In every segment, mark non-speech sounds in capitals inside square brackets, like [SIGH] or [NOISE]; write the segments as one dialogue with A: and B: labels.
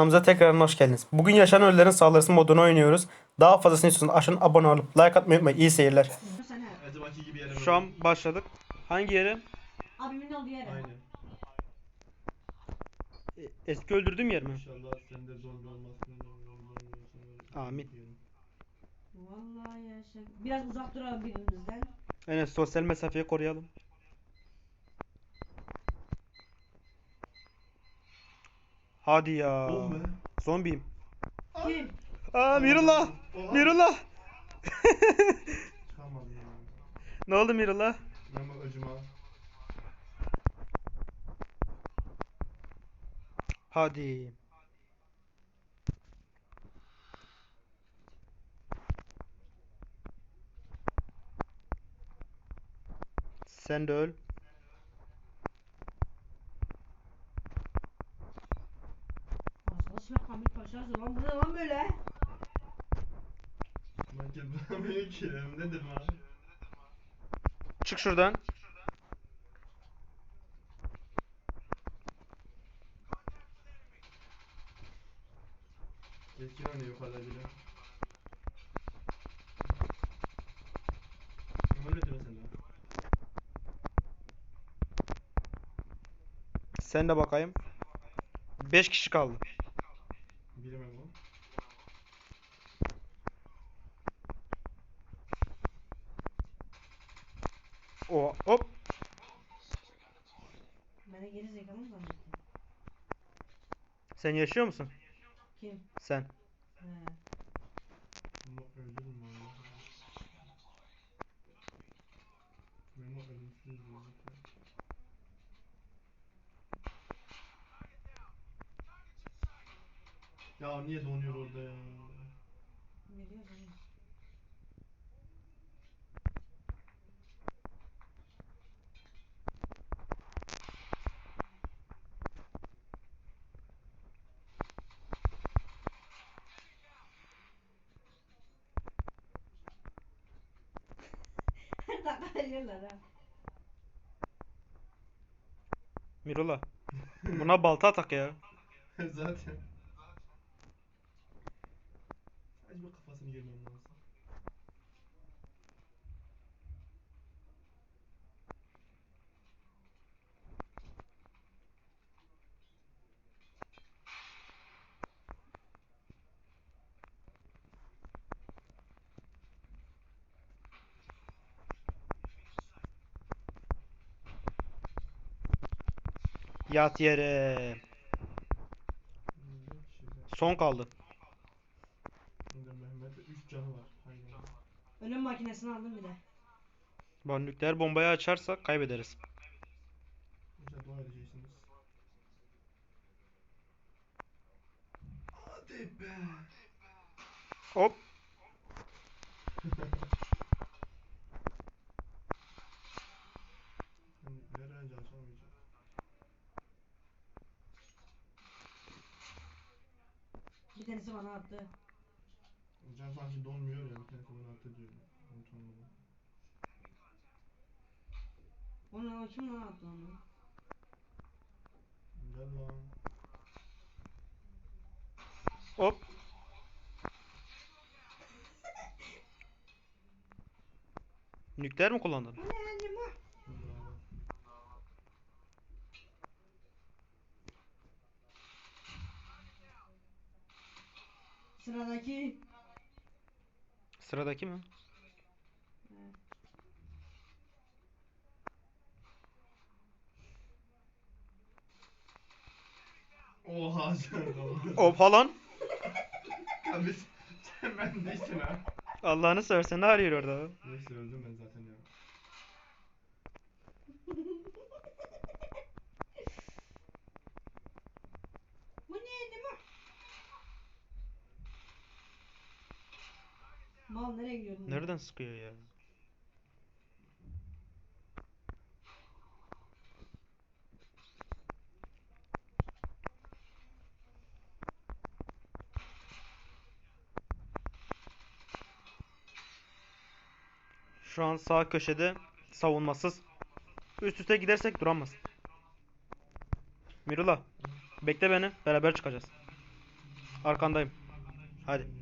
A: Kanalımıza tekrar hoş geldiniz. Bugün yaşanan ölülerin saldırısı modunu oynuyoruz. Daha fazlasını istiyorsanız aşağıdan abone olup like atmayı unutmayın. İyi seyirler. Şu an başladık. Hangi yere?
B: Abimin olduğu yere.
C: Aynen.
A: E, Eski öldürdüğüm yer mi?
C: İnşallah sen de zombi olmazsın.
A: Amin.
B: Vallahi yaşa. Biraz uzak duralım birbirimizden.
A: Aynen sosyal mesafeyi koruyalım. Hadi ya.
C: Zombi.
A: Zombiyim.
B: Kim?
A: Aa Mirullah.
C: Oha. Ya.
A: ne oldu Mirullah?
C: Memo acıma.
A: Hadi. Sen de öl.
B: Aslında silah Kamil Paşa lan bu ne lan böyle?
C: Makedon ki nedir lan?
A: Çık şuradan.
C: Keskin oynuyor yukarıda bile. Ne diyorsun sen de?
A: Sen de bakayım. 5 kişi kaldı.
C: Biri Memo.
A: O hop.
B: De geri zekalı mı zannettim?
A: Sen yaşıyor musun?
B: Kim?
A: Sen.
B: He.
C: Memo öldü mü lan? Memo ölümsüz gözüküyor. Ya niye donuyor orada ya?
B: Ne diyorsun? oğlum? Ha.
A: Mirullah. Buna balta atak ya. [LAUGHS]
C: Zaten. Bir kafasını girmem lazım.
A: Yat yere. Son kaldı.
C: Mehmet'e 3 canı var. Hayvan.
B: Ölüm makinesini aldım bir de.
A: Bu nükleer bombayı açarsak kaybederiz.
C: İnşallah dua edeceksiniz. Hadi be.
A: Hop.
C: Ver önce açamayacağım.
B: Bir attı.
C: Can sanki donmuyor ya. Bir tanesi bana attı diyor. Unutamam.
B: Onu kim lan attı onu?
C: Gel lan.
A: Hop. [LAUGHS] Nükleer mi kullandın?
B: Bu ne annem o?
C: Bravo.
B: Sıradaki.
A: Sıradaki mi?
C: Oha sen de
A: Hop lan.
C: Abi sen ben değilsin ha.
A: Allah'ını seversen ne arıyor orada?
C: Neyse öldüm ben zaten ya.
B: Bu ne annem o? Mal nereye gidiyordun?
A: Nereden sıkıyor ya? Şu an sağ köşede savunmasız. Üst üste gidersek duramaz. Mirula bekle beni beraber çıkacağız. Arkandayım. Hadi.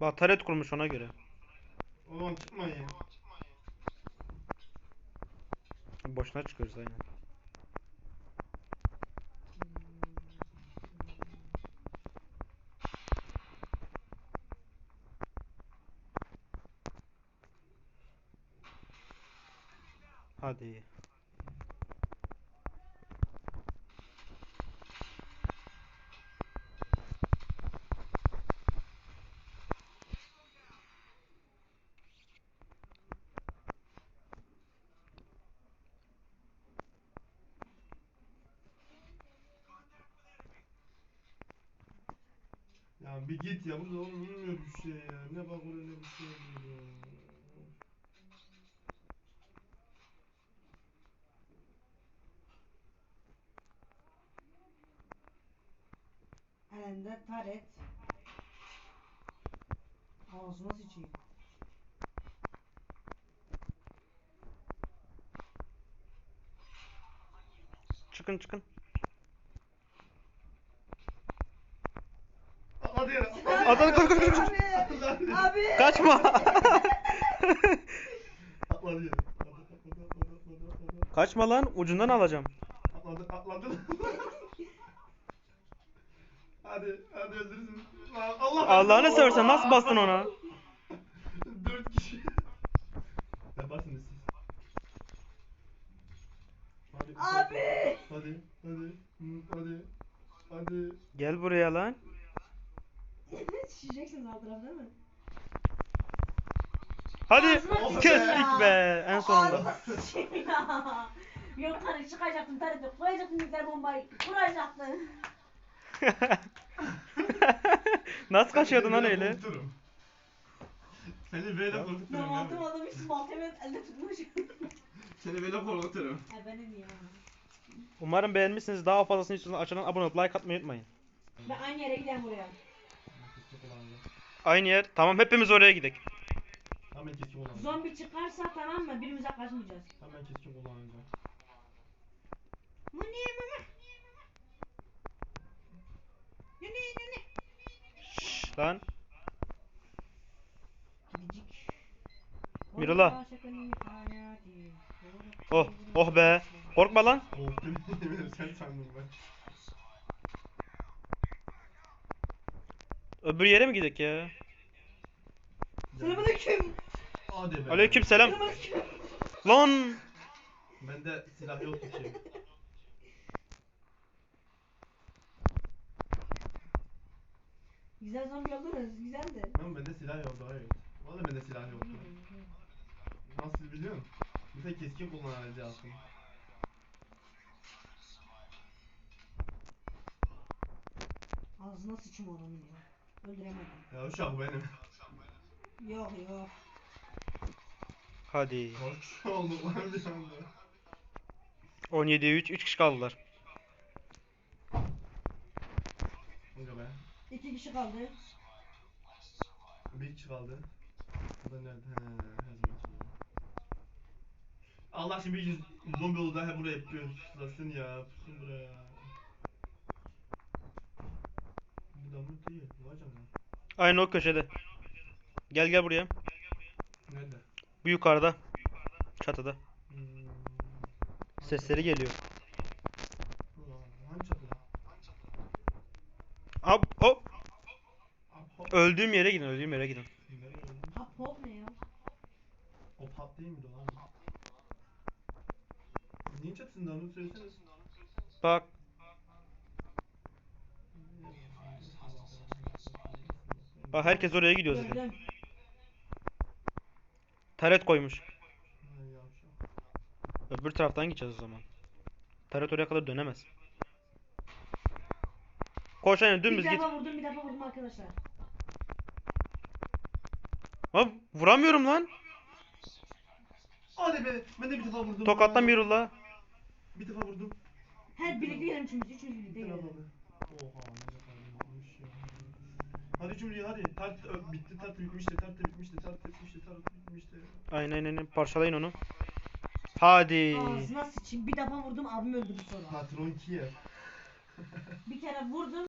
A: Bak taret kurmuş ona göre.
C: Oğlum çıkmayın.
A: Boşuna çıkıyoruz aynen. Hadi.
C: Ya bir git ya burada oğlum bilmiyor bir şey ya. Ne bak oraya ne bir şey oluyor ya.
B: Elinde taret. Ağzıma sıçayım.
A: Çıkın çıkın.
C: Atladı
A: Atladı koş koş koş. koş.
B: Abi! Abi!
A: Kaçma.
C: Atladı atladı.
A: Kaçma lan ucundan alacağım.
C: Atladı atladı. hadi hadi öldürürsün. Allah
A: Allah'ını seversen nasıl bastın ona?
C: Dört kişi. Ya basın siz. Hadi.
B: Abi!
C: Hadi hadi. Hı, Hadi. Hadi.
A: Gel buraya lan.
B: Şişeceksiniz alt taraf değil mi?
A: Hadi
B: Ağzına
A: kestik be en sonunda.
B: Ağzıma sıçayım ya. Yukarı çıkacaktın tarafı koyacaktın nükleer bombayı kuracaktın. [LAUGHS]
A: Nasıl kaçıyordun lan
C: Seni
A: öyle?
C: korkuturum. Seni böyle korkuturum.
B: Ben
C: ya.
B: mantım adam hiç maltemi elde tutmuş.
C: Seni böyle korkuturum.
B: e benim ya.
A: Umarım beğenmişsiniz. Daha fazlasını istiyorsanız aşağıdan abone olup like atmayı unutmayın.
B: Ben aynı yere gidelim buraya.
A: Aynı yer. Tamam hepimiz oraya gidelim.
C: Hemen keskin kullanacağım.
B: Zombi çıkarsa tamam mı? Birimize kaçmayacağız.
C: Hemen keskin kullanacağım.
B: Bu niye mama? Ne ne ne ne?
A: Şşş lan.
B: Gidicik.
A: Mirula. Oh oh be. Korkma lan.
C: Korktum. [LAUGHS] Sen sandım ben.
A: Öbür yere mi gidelim ya?
B: Selamünaleyküm.
C: Hadi be.
A: Aleyküm selam.
B: Selamünaleyküm.
A: Lan.
C: Bende silah yoktu ki.
B: Güzel zombi oluruz. Güzeldi.
C: Lan bende silah yoktu hayır. Valla bende silah yoktu. Nasıl biliyorsun? Bir tek keskin kullanacaksın.
B: Ağzına sıçım adamın ya. Öldüremedim.
C: Ya uşak benim.
B: Yok yok.
A: Hadi.
C: Korkmuş olduk lan bir anda.
A: 17'ye 3. 3 kişi kaldılar.
C: Kanka be.
B: İki kişi kaldı.
C: Bir kişi kaldı. O da nerede? He, her zaman. Allah şimdi yüz zombi oldu daha buraya puslasın ya. Pusun buraya. Bu da mı değil? Vay canına.
A: Aynı o köşede. Gel gel buraya.
C: Nerede?
A: Bu yukarıda. Çatıda.
C: Hmm.
A: Sesleri geliyor. Hop hop. Öldüğüm yere gidin. Öldüğüm yere gidin.
B: Hop hop ne ya?
C: O pop değil miydi lan? Neyin çatısında onu söylesene.
A: Bak. Bak herkes oraya gidiyor zaten. Taret koymuş. Öbür taraftan gideceğiz o zaman. Taret oraya kadar dönemez. Koş aynen
B: Bir
A: dümdüz git.
B: defa vurdum bir defa vurdum arkadaşlar.
A: Ha, vuramıyorum lan.
C: Hadi be ben de bir defa vurdum.
A: Tokattan bir yolla.
C: Bir defa vurdum.
B: Her birlikte gidelim çünkü üçümüz birlikte
C: Bir defa
B: gidelim.
C: vurdum. Hadi Cumhuriyet hadi. Tart ö, bitti tart bitmişti. Tart bitmişti. Tart bitmişti. Tart bitmişti.
A: Aynen aynen parçalayın onu. Hadi.
B: Ağzına sıçayım. Bir defa vurdum abim öldü bu sonra.
C: Patron Kiev.
B: Bir kere vurdum